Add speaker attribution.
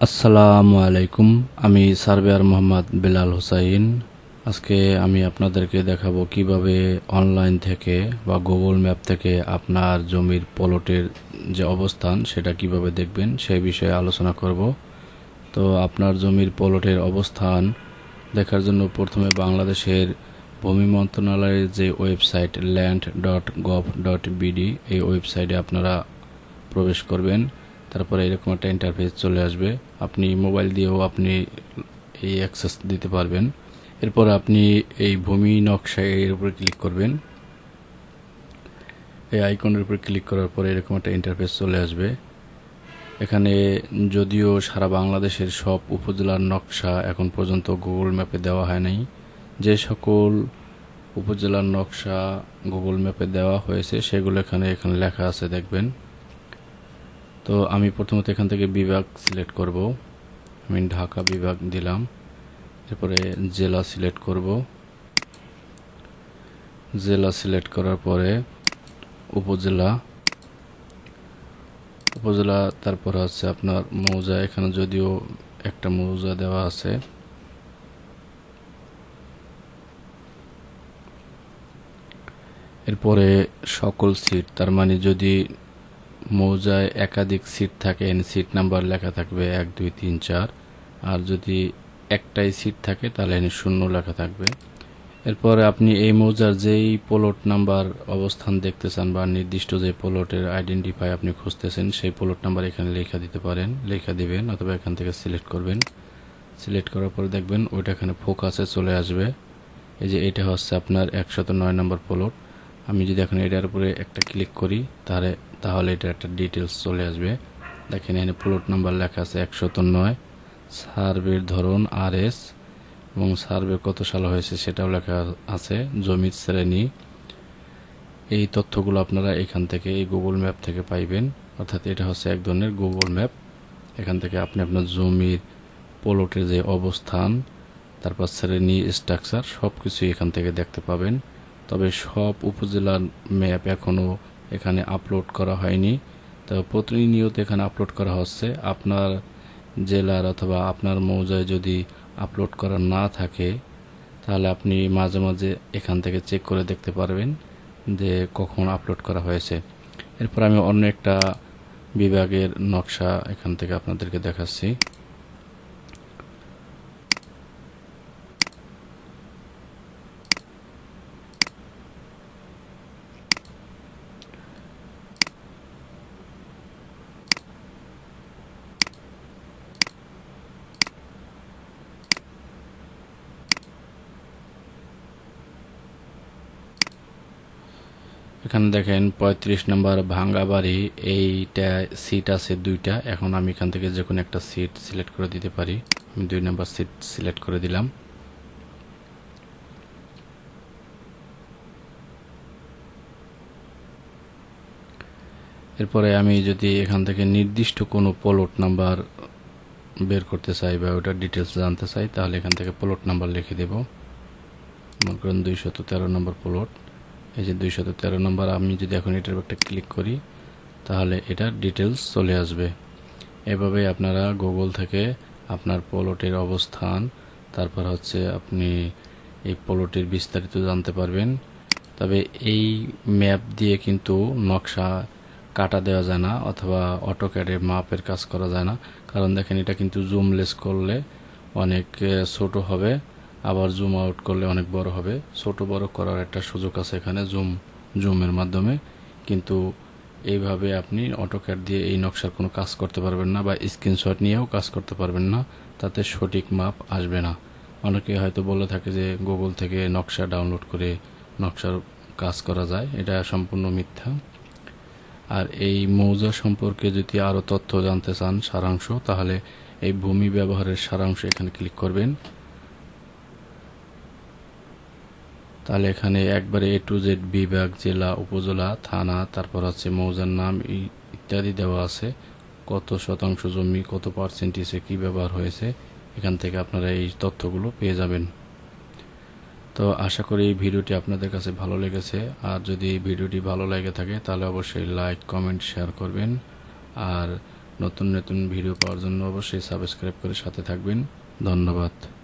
Speaker 1: আসসালামু আলাইকুম আমি সার্ভেয়ার মোহাম্মদ বেলাল হোসাইন। আজকে আমি আপনাদেরকে দেখাবো কীভাবে অনলাইন থেকে বা গুগল ম্যাপ থেকে আপনার জমির পলটের যে অবস্থান, সেটা কীভাবে দেখবেন সেই বিষয়ে আলোচনা করব। তো আপনার জমির পলটের অবস্থান দেখার জন্য প্রথমে বাংলাদেশের ভূমি মন্ত্রণালয়ের যে website land dot gov dot BD এই ওয়েবসাইটে আপনারা প্রবেশ করবেন। তারপরে এরকম একটা ইন্টারফেস চলে আসবে। আপনি মোবাইল দিয়েও আপনি এই অ্যাক্সেস দিতে পারবেন। এরপর আপনি এই ভূমি নকশা এর উপরে ক্লিক করবেন। এই আইকনের উপরে ক্লিক করার পরে এরকম একটা ইন্টারফেস চলে আসবে। এখানে যদিও সারা বাংলাদেশের সব উপজেলার নকশা এখন পর্যন্ত গুগল ম্যাপে দেওয়া হয় নাই। যে সকল উপজেলার নকশা গুগল ম্যাপে দেওয়া হয়েছে, সেগুলো এখানে এখানে লেখা আছে, দেখবেন। তো আমি প্রথমত এখান থেকে বিভাগ সিলেক্ট করব। আমি ঢাকা বিভাগ দিলাম। এরপরে জেলা সিলেক্ট করব। জেলা সিলেক্ট করার পরে উপজেলা। উপজেলা, তারপর হচ্ছে আপনার মৌজা। এখানে যদিও একটা মৌজা দেওয়া আছে। এরপরে সকল সিট, তার মানে যদি মৌজায় একাধিক সিট থাকে সিট নাম্বার লেখা থাকবে এক, দুই, তিন, চার। আর যদি একটাই সিট থাকে, তাহলে এখানে শূন্য লেখা থাকবে। এরপরে আপনি এই মৌজার যেই পোলট নাম্বার অবস্থান দেখতে চান বা নির্দিষ্ট যে পোলটের আইডেন্টিফাই আপনি খুঁজতেছেন, সেই পোলট নাম্বার এখানে লেখা দিতে পারেন, লেখা দিবেন অথবা এখান থেকে সিলেক্ট করবেন। সিলেক্ট করার পরে দেখবেন ওইটা এখানে ফোকাসে চলে আসবে। এই যে এটা হচ্ছে আপনার একশত নয় নম্বর পোলট আমি যদি এখন এটার উপরে একটা ক্লিক করি, তাহলে তাহলে এটা একটা ডিটেলস চলে আসবে। দেখেন, এখানে প্লট নাম্বার লেখা আছে একশত নয়। সার্ভের ধরন আর এস এবং সার্ভে কত সাল হয়েছে সেটাও লেখা আছে, জমির শ্রেণি। এই তথ্যগুলো আপনারা এখান থেকে এই গুগল ম্যাপ থেকে পাইবেন। অর্থাৎ এটা হচ্ছে এক ধরনের গুগল ম্যাপ এখান থেকে আপনি আপনার জমির পোলটের যে অবস্থান, তারপর শ্রেণি স্ট্রাকচার সব কিছুই এখান থেকে দেখতে পাবেন। তবে সব উপজেলার ম্যাপ এখনও এখানে আপলোড করা হয়নি। তো প্রতিনিয়ত এখানে আপলোড করা হচ্ছে। আপনার জেলার অথবা আপনার মৌজায় যদি আপলোড করা না থাকে, তাহলে আপনি মাঝে মাঝে এখান থেকে চেক করে দেখতে পারবেন যে কখন আপলোড করা হয়েছে। এরপর আমি অন্য একটা বিভাগের নকশা এখান থেকে আপনাদেরকে দেখাচ্ছি। এখানে দেখেন পঁয়ত্রিশ নম্বর ভাঙ্গা বাড়ি, এইটা সিট আছে দুইটা। এখন আমি এখান থেকে যে কোনো একটা সিট সিলেক্ট করে দিতে পারি। আমি দুই নম্বর সিট সিলেক্ট করে দিলাম। এরপরে আমি যদি এখান থেকে নির্দিষ্ট কোনো পলট নাম্বার বের করতে চাই বা ওটার ডিটেলস জানতে চাই, তাহলে এখান থেকে প্লট নাম্বার লিখে দেব। মনে করেন দুইশত তেরো নম্বর প্লট এই যে দুইশত তেরো নম্বর, আমি যদি এখন এটার একটা ক্লিক করি, তাহলে এটার ডিটেলস চলে আসবে। এভাবে আপনারা গুগল থেকে আপনার প্লটের অবস্থান, তারপর হচ্ছে আপনি এই প্লটের বিস্তারিত জানতে পারবেন। তবে এই ম্যাপ দিয়ে কিন্তু নকশা কাটা দেওয়া যায় না, অথবা অটোক্যাডে মাপের কাজ করা যায় না। কারণ দেখেন এটা কিন্তু জুমলেস করলে অনেক ছোট হবে। আবার জুম আউট করলে অনেক বড় হবে। ছোট বড় করার একটা সুযোগ আছে এখানে জুম জুমের মাধ্যমে। কিন্তু এইভাবে আপনি অটোক্যাড দিয়ে এই নকশার কোনো কাজ করতে পারবেন না বা স্ক্রিনশট নিয়েও কাজ করতে পারবেন না। তাতে সঠিক মাপ আসবে না। অনেকে হয়তো বলে থাকে যে গুগল থেকে নকশা ডাউনলোড করে নকশার কাজ করা যায়। এটা সম্পূর্ণ মিথ্যা। আর এই মৌজা সম্পর্কে যদি আরও তথ্য জানতে চান সারাংশ, তাহলে এই ভূমি ব্যবহারের সারাংশ এখানে ক্লিক করবেন। তাহলে এখানে একবারে এ টু জেড বিভাগ, জেলা, উপজেলা, থানা, তারপর হচ্ছে মৌজার নাম ইত্যাদি দেওয়া আছে। কত শতাংশ জমি, কত পার্সেন্টেজে কী ব্যবহার হয়েছে, এখান থেকে আপনারা এই তথ্যগুলো পেয়ে যাবেন। তো আশা করি এই ভিডিওটি আপনাদের কাছে ভালো লেগেছে। আর যদি ভিডিওটি ভালো লেগে থাকে, তাহলে অবশ্যই লাইক, কমেন্ট, শেয়ার করবেন। আর নতুন নতুন ভিডিও পাওয়ার জন্য অবশ্যই সাবস্ক্রাইব করে সাথে থাকবেন। ধন্যবাদ।